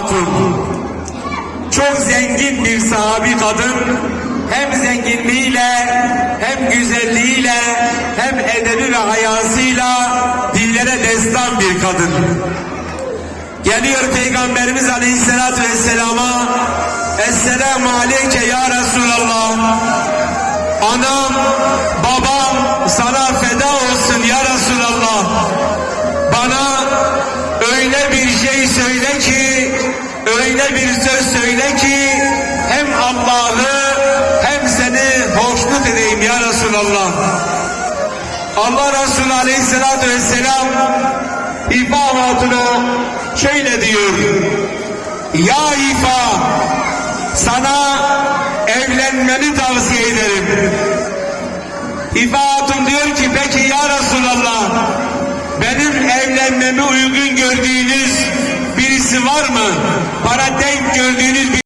Hatun. Çok zengin bir sahabi kadın. Hem zenginliğiyle, hem güzelliğiyle, hem edebi ve hayasıyla dillere destan bir kadın. Geliyor Peygamberimiz Aleyhisselatü Vesselam'a Esselamu Aleyke Ya Resulallah Anam, babam sana feda olsun Ya Resulallah Bana öyle bir şey söyle ki öyle bir söz söyle ki hem Allah'ı hem seni hoşnut edeyim Ya Resulallah Allah Resulü Aleyhisselatü Vesselam İfa Hatun'a şöyle diyor. Ya İfa sana evlenmeni tavsiye ederim. İfa diyor ki peki ya Resulallah benim evlenmemi uygun gördüğünüz birisi var mı? Bana denk gördüğünüz bir